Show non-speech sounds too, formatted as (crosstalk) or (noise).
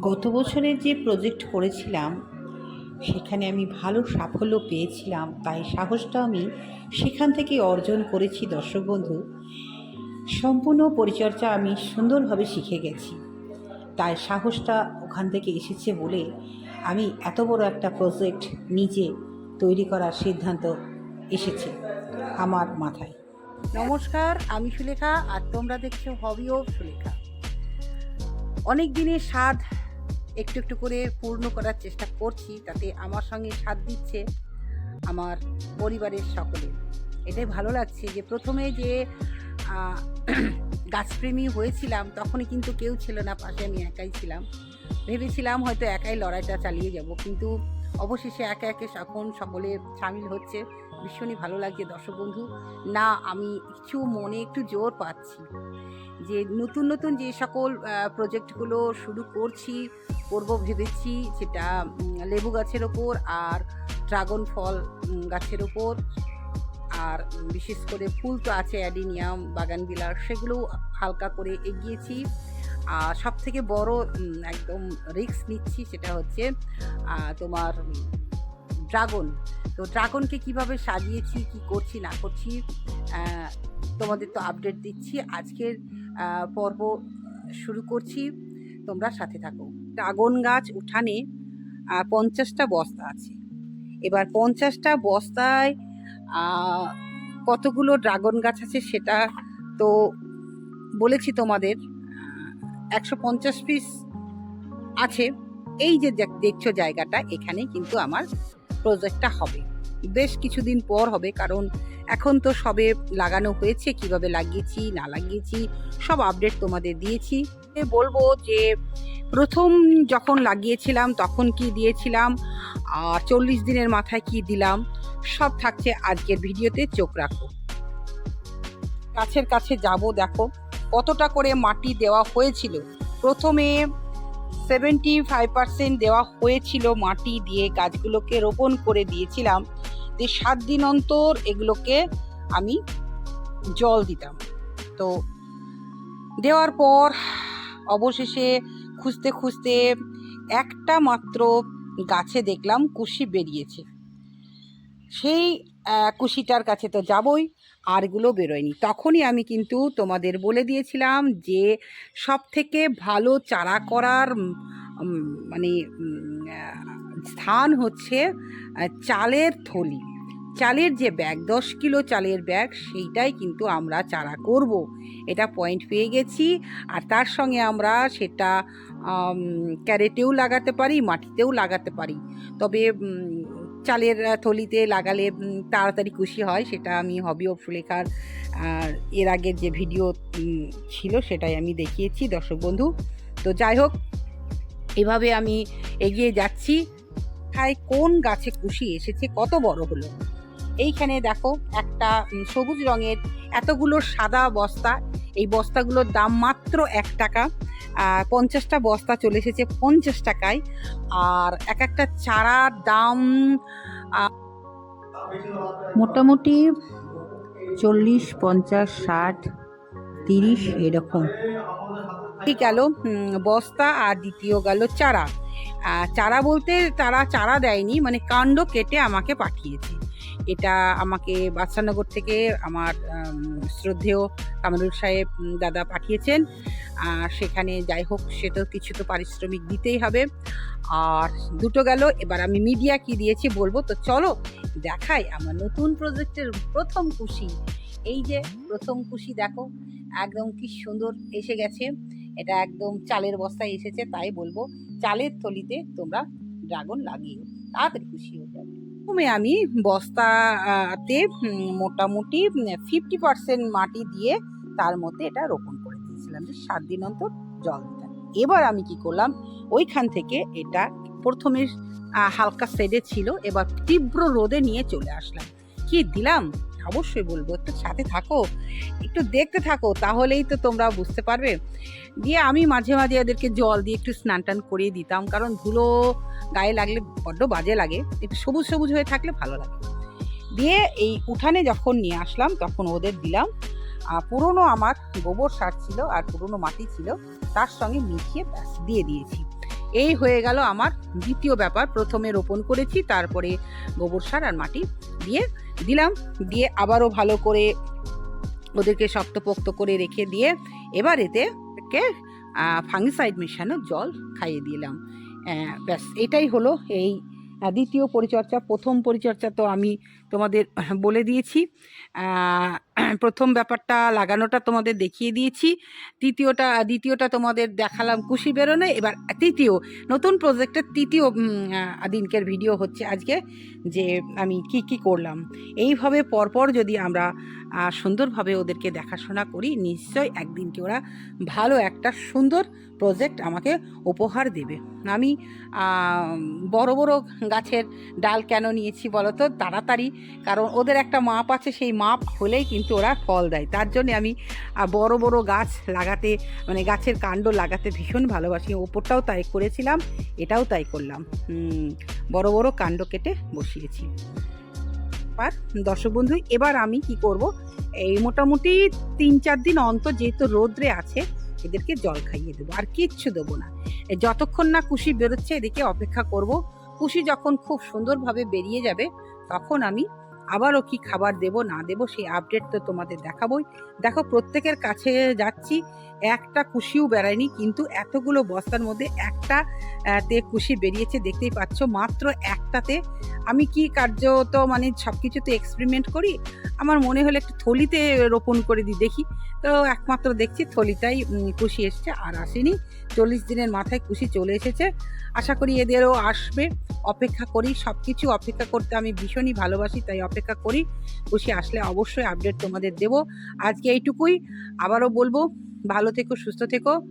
গত বছরের যে প্রজেক্ট করেছিলাম, সেখানে আমি ভালো সাফল্য পেয়েছিলাম, তাই সাহসটা আমি সেখান থেকে অর্জন করেছি দর্শক বন্ধু। সম্পূর্ণ পরিচর্যা আমি সুন্দরভাবে শিখে গেছি। তাই সাহসটা ওখান থেকে এসেছে বলে আমি এত বড় একটা প্রজেক্ট নিজে তৈরি করার সিদ্ধান্ত এসেছে আমার মাথায়। নমস্কার, আমি সুলেখা, আর তোমরা দেখছ হবি ও সুলেখা। অনেক দিনের স্বাদ একটু একটু করে পূর্ণ করার চেষ্টা করছি তাতে আমার সঙ্গে সাথ দিচ্ছে আমার পরিবারের সকলে। এটাই ভালো লাগছে যে প্রথমে যে গাছপ্রেমী হয়েছিলাম তখনই কিন্তু কেউ ছিল না, পাশে আমি একাই ছিলাম। ভেবেছিলাম হয়তো একাই লড়াইটা চালিয়ে যাব, কিন্তু অবশেষে একে একে এখন সকলে সামিল হচ্ছে। ভীষণই ভালো লাগছে দর্শক বন্ধু। না, আমি কিছু মনে একটু জোর পাচ্ছি যে নতুন নতুন যে সকল প্রজেক্টগুলো শুরু করছি, করব ভেবেছি সেটা লেবু গাছের ওপর আর ড্রাগন ফল গাছের ওপর। আর বিশেষ করে ফুল তো আছে, অ্যাডিনিয়াম বাগানবিলার সেগুলো হালকা করে এগিয়েছি। আর সব থেকে বড় একদম রিস্ক নিচ্ছি সেটা হচ্ছে তোমার ড্রাগন। তো ড্রাগনকে কীভাবে সাজিয়েছি, কি করছি, না করছি তোমাদের তো আপডেট দিচ্ছি। আজকের পর্ব শুরু করছি। তোমরা সাথে থাকো। ড্রাগন গাছ উঠানে পঞ্চাশটা বস্তা আছে। এবার পঞ্চাশটা বস্তায় কতগুলো ড্রাগন গাছ আছে সেটা তো বলেছি তোমাদের। একশো পঞ্চাশ পিস আছে। এই যে দেখছ জায়গাটা, এখানে কিন্তু আমার প্রজেক্টটা হবে। বেশ কিছুদিন পর হবে, কারণ এখন তো সবে লাগানো হয়েছে, কীভাবে লাগিয়েছি, না লাগিয়েছি, সব আপডেট তোমাদের দিয়েছি। বলব যে, প্রথম যখন লাগিয়েছিলাম, তখন কি দিয়েছিলাম? আর চল্লিশ দিনের মাথায় কি দিলাম? সব থাকছে আজকের ভিডিওতে, চোখ রাখো। গাছের কাছে যাব, দেখো কতটা করে মাটি দেওয়া হয়েছিল। প্রথমে সেভেন্টি ফাইভ পার্সেন্ট দেওয়া হয়েছিল মাটি দিয়ে গাছগুলোকে রোপণ করে দিয়েছিলাম। যে সাত দিন অন্তর এগুলোকে আমি জল দিতাম। তো দেওয়ার পর অবশেষে খুঁজতে খুঁজতে একটা মাত্র গাছে দেখলাম কুশি বেরিয়েছে। সেই কুশিটার কাছে তো যাবই আরগুলো বেরোয়নি। তখনই আমি কিন্তু তোমাদের বলে দিয়েছিলাম যে সব থেকে ভালো চারা করার মানে স্থান হচ্ছে চালের থলি। চালের যে ব্যাগ, দশ কিলো চালের ব্যাগ, সেইটাই কিন্তু আমরা চারা করব। এটা পয়েন্ট পেয়ে গেছি। আর তার সঙ্গে আমরা সেটা ক্যারেটেও লাগাতে পারি, মাটিতেও লাগাতে পারি। তবে চালের থলিতে লাগালে তাড়াতাড়ি খুশি হয়, সেটা আমি হবি অফ সুলেখার এর আগের যে ভিডিও ছিল সেটাই আমি দেখিয়েছি, দর্শক বন্ধু। তো যাই হোক, এভাবে আমি এগিয়ে যাচ্ছি। কোথায় কোন গাছে কুশি এসেছে, কত বড় হলো? এইখানে দেখো, একটা সবুজ রঙের এতগুলো সাদা বস্তা। এই বস্তাগুলোর দাম মাত্র এক টাকা। পঞ্চাশটা বস্তা চলে এসেছে পঞ্চাশ টাকায়। আর এক একটা চারার দাম মোটামুটি চল্লিশ, পঞ্চাশ, ষাট, তিরিশ এরকম। গেল বস্তা আর দ্বিতীয় গেল চারা। চারা বলতে তারা চারা দেয়নি মানে কাণ্ড কেটে আমাকে পাঠিয়েছে। এটা আমাকে বাদশানগর থেকে আমার শ্রদ্ধেয় কামরুল সাহেব দাদা পাঠিয়েছেন। আর সেখানে যাই হোক সে তো কিছু তো পারিশ্রমিক দিতেই হবে। আর দুটো গেল, এবার আমি মিডিয়া কি দিয়েছি বলব? তো চলো দেখাই আমার নতুন প্রজেক্টের প্রথম খুশি। এই যে প্রথম খুশি দেখো, একদম কি সুন্দর এসে গেছে। এটা একদম চালের বস্তায় এসেছে, তাই বলব, চালের থলিতে তোমরা ড্রাগন লাগিও তাড়াতাড়ি খুশি হয়ে যাবে। প্রথমে আমি বস্তাতে মোটামুটি ফিফটি পার্সেন্ট মাটি দিয়ে তার মধ্যে এটা রোপণ করে দিয়েছিলাম, যে সাত দিন অন্তর জল দিতে এবার আমি কি করলাম, ওইখান থেকে এটা প্রথমে হালকা শেডে ছিল, এবার তীব্র রোদে নিয়ে চলে আসলাম। কি দিলাম? অবশ্যই বলব, একটু সাথে থাকো, একটু দেখতে থাকো, তাহলেই তো তোমরা বুঝতে পারবে। দিয়ে আমি মাঝে মাঝে এদেরকে জল দিয়ে একটু স্নান টান করিয়ে দিতাম, কারণ ধুলো গায়ে লাগলে বড্ড বাজে লাগে, একটু সবুজ সবুজ হয়ে থাকলে ভালো লাগে। দিয়ে এই উঠানে যখন নিয়ে আসলাম, তখন ওদের দিলাম পুরনো আমার গোবর সার ছিল আর পুরনো মাটি ছিল, তার সঙ্গে মিশিয়ে ব্যাস দিয়ে দিয়েছি। এই হয়ে গেল আমার দ্বিতীয় ব্যাপার। প্রথমে রোপণ করেছি, তারপরে গোবর সার আর মাটি দিয়ে দিলাম। দিয়ে আবারও ভালো করে ওদেরকে শক্তপোক্ত করে রেখে দিয়ে এবার এতে ফাঙ্গিসাইড মেশানো জল খাইয়ে দিলাম। ব্যাস, এটাই হলো এই দ্বিতীয় পরিচর্যা। প্রথম পরিচর্যা তো আমি তোমাদের বলে দিয়েছি। (clears throat) প্রথম ব্যাপারটা লাগানোটা তোমাদের দেখিয়ে দিয়েছি। তৃতীয়টা, দ্বিতীয়টা তোমাদের দেখালাম কুশি বেরোনো। এবার তৃতীয়, নতুন প্রজেক্টের তৃতীয় দিনকের ভিডিও হচ্ছে আজকে যে আমি কি কি করলাম। এইভাবে পরপর যদি আমরা সুন্দরভাবে ওদেরকে দেখাশোনা করি নিশ্চয় একদিনকে ওরা ভালো একটা সুন্দর প্রজেক্ট আমাকে উপহার দেবে। আমি বড় বড় গাছের ডাল কেন নিয়েছি বলো তো তাড়াতাড়ি, কারণ ওদের একটা মাপ আছে, সেই মাপ হলেই কিন্তু ওরা ফল দেয়। তার জন্য আমি বড় বড় গাছ লাগাতে মানে গাছের কাণ্ড লাগাতে ভীষণ ভালোবাসি। ওপরটাও তাই করেছিলাম, এটাও তাই করলাম। বড় বড় কাণ্ড কেটে বসিয়েছি। আর দর্শক বন্ধু এবার আমি কি করব? এই মোটামুটি তিন চার দিন অন্তর যেহেতু রোদ্রে আছে, এদেরকে জল খাইয়ে দেবো। আর কিচ্ছু দেবো না। যতক্ষণ না কুশি বেরোচ্ছে, এদিকে অপেক্ষা করব। কুশি যখন খুব সুন্দরভাবে বেরিয়ে যাবে, তখন আমি আবারও কি খাবার দেব, না দেব, সেই আপডেট তো তোমাদের দেখাবই। দেখো, প্রত্যেকের কাছে যাচ্ছি, একটা কুশিও বেড়ায়নি, কিন্তু এতগুলো বস্তার মধ্যে একটা তে কুশি বেরিয়েছে, দেখতেই পাচ্ছ, মাত্র একটাতে। আমি কি কার্যত মানে সব কিছুতে এক্সপেরিমেন্ট করি? আমার মনে হলো একটু থলিতে রোপণ করে দিই, দেখি। তো একমাত্র দেখছি থলিটাই কুশি এসছে আর আসেনি। চল্লিশ দিনের মাথায় কুশি চলে এসেছে। আশা করি এদেরও আসবে। অপেক্ষা করি সব কিছু অপেক্ষা করতে আমি ভীষণই ভালোবাসি, তাই অপেক্ষা করি। কুশি আসলে অবশ্যই আপডেট তোমাদের দেব। আজকে এইটুকুই। আবারও বলব, ভালো থেকো, সুস্থ থেকো।